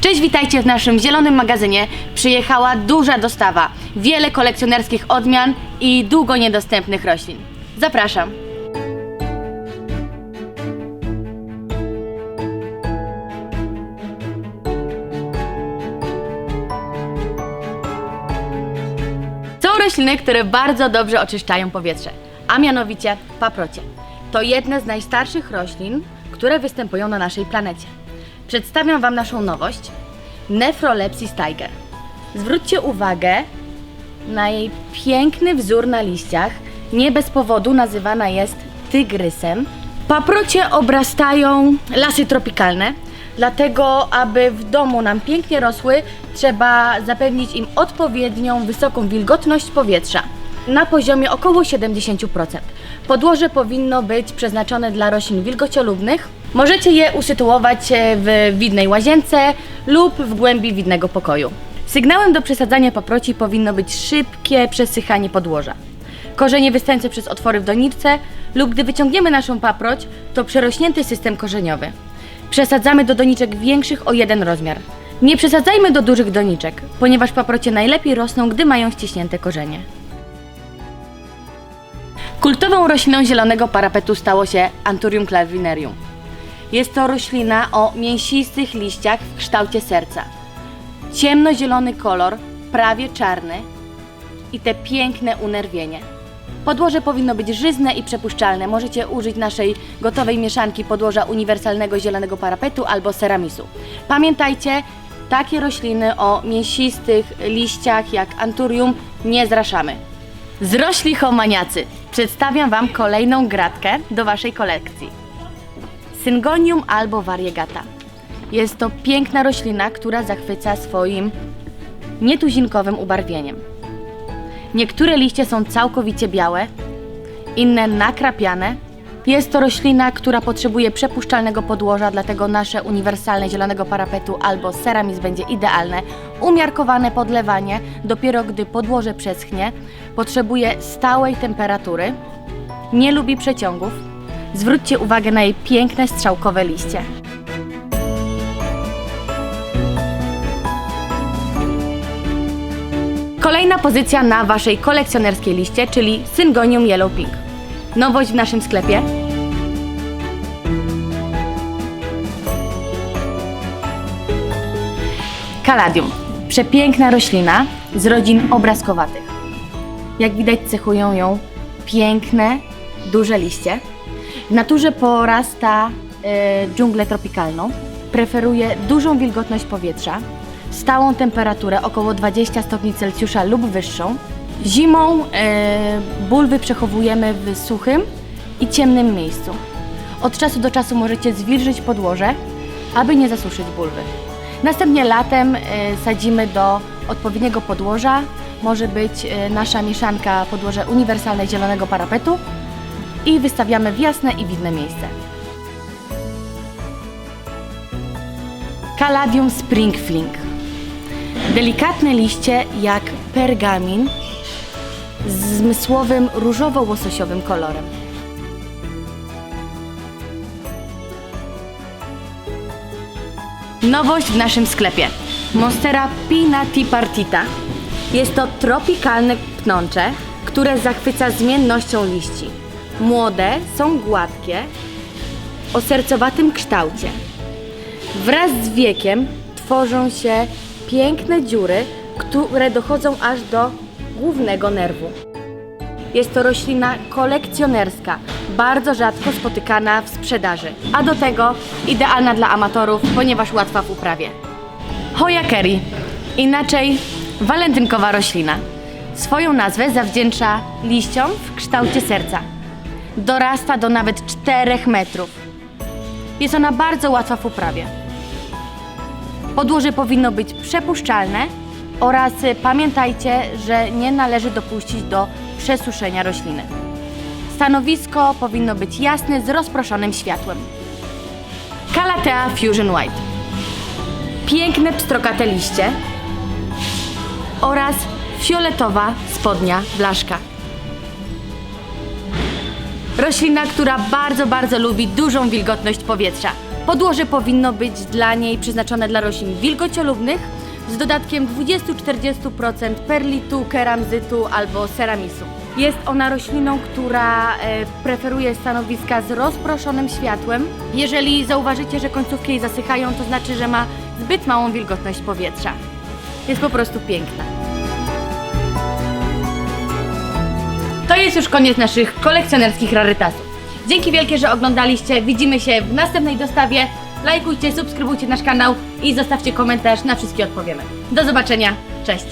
Cześć, witajcie w naszym zielonym magazynie. Przyjechała duża dostawa, wiele kolekcjonerskich odmian i długo niedostępnych roślin. Zapraszam. Są rośliny, które bardzo dobrze oczyszczają powietrze, a mianowicie paprocie. To jedne z najstarszych roślin, które występują na naszej planecie. Przedstawiam Wam naszą nowość Nephrolepsis tiger. Zwróćcie uwagę na jej piękny wzór na liściach. Nie bez powodu nazywana jest tygrysem. Paprocie obrastają lasy tropikalne, dlatego aby w domu nam pięknie rosły, trzeba zapewnić im odpowiednią wysoką wilgotność powietrza na poziomie około 70%. Podłoże powinno być przeznaczone dla roślin wilgociolubnych. Możecie je usytuować e, w widnej łazience lub w głębi widnego pokoju. Sygnałem do przesadzania paproci powinno być szybkie przesychanie podłoża. Korzenie wystające przez otwory w doniczce lub gdy wyciągniemy naszą paproć, to przerośnięty system korzeniowy. Przesadzamy do doniczek większych o jeden rozmiar. Nie przesadzajmy do dużych doniczek, ponieważ paprocie najlepiej rosną, gdy mają ściśnięte korzenie. Kultową rośliną zielonego parapetu stało się Anthurium clavinerium. Jest to roślina o mięsistych liściach w kształcie serca. Ciemnozielony kolor, prawie czarny i te piękne unerwienie. Podłoże powinno być żyzne i przepuszczalne. Możecie użyć naszej gotowej mieszanki podłoża uniwersalnego zielonego parapetu albo ceramisu. Pamiętajcie, takie rośliny o mięsistych liściach jak Anthurium nie zraszamy. Zrośli homaniacy. Przedstawiam Wam kolejną gratkę do Waszej kolekcji. Syngonium albo variegata. Jest to piękna roślina, która zachwyca swoim nietuzinkowym ubarwieniem. Niektóre liście są całkowicie białe, inne nakrapiane. Jest to roślina, która potrzebuje przepuszczalnego podłoża, dlatego nasze uniwersalne zielonego parapetu albo ceramiz będzie idealne. Umiarkowane podlewanie, dopiero gdy podłoże przeschnie, potrzebuje stałej temperatury, nie lubi przeciągów. Zwróćcie uwagę na jej piękne strzałkowe liście. Kolejna pozycja na Waszej kolekcjonerskiej liście, czyli Syngonium Yellow Pink. Nowość w naszym sklepie. Kaladium. Przepiękna roślina z rodzin obrazkowatych. Jak widać cechują ją piękne, duże liście. W naturze porasta e, dżunglę tropikalną. Preferuje dużą wilgotność powietrza, stałą temperaturę około 20 stopni Celsjusza lub wyższą. Zimą e, bulwy przechowujemy w suchym i ciemnym miejscu. Od czasu do czasu możecie zwilżyć podłoże, aby nie zasuszyć bulwy. Następnie latem e, sadzimy do odpowiedniego podłoża. Może być e, nasza mieszanka podłoże uniwersalne zielonego parapetu i wystawiamy w jasne i widne miejsce. Caladium springfling. Delikatne liście jak pergamin z zmysłowym różowo-łososiowym kolorem. Nowość w naszym sklepie. Monstera pinatipartita. Jest to tropikalne pnącze, które zachwyca zmiennością liści. Młode są gładkie, o sercowatym kształcie. Wraz z wiekiem tworzą się piękne dziury, które dochodzą aż do głównego nerwu. Jest to roślina kolekcjonerska, bardzo rzadko spotykana w sprzedaży, a do tego idealna dla amatorów, ponieważ łatwa w uprawie. Hoya Kerry, inaczej walentynkowa roślina. Swoją nazwę zawdzięcza liściom w kształcie serca. Dorasta do nawet 4 metrów. Jest ona bardzo łatwa w uprawie. Podłoże powinno być przepuszczalne oraz pamiętajcie, że nie należy dopuścić do przesuszenia rośliny. Stanowisko powinno być jasne z rozproszonym światłem. Calathea Fusion White. Piękne pstrokate liście oraz fioletowa spodnia blaszka. Roślina, która bardzo, bardzo lubi dużą wilgotność powietrza. Podłoże powinno być dla niej przeznaczone dla roślin wilgociolubnych z dodatkiem 20-40% perlitu, keramzytu albo ceramisu. Jest ona rośliną, która e, preferuje stanowiska z rozproszonym światłem. Jeżeli zauważycie, że końcówki jej zasychają, to znaczy, że ma zbyt małą wilgotność powietrza. Jest po prostu piękna. To jest już koniec naszych kolekcjonerskich rarytasów. Dzięki wielkie, że oglądaliście. Widzimy się w następnej dostawie. Lajkujcie, subskrybujcie nasz kanał i zostawcie komentarz. Na wszystkie odpowiemy. Do zobaczenia. Cześć.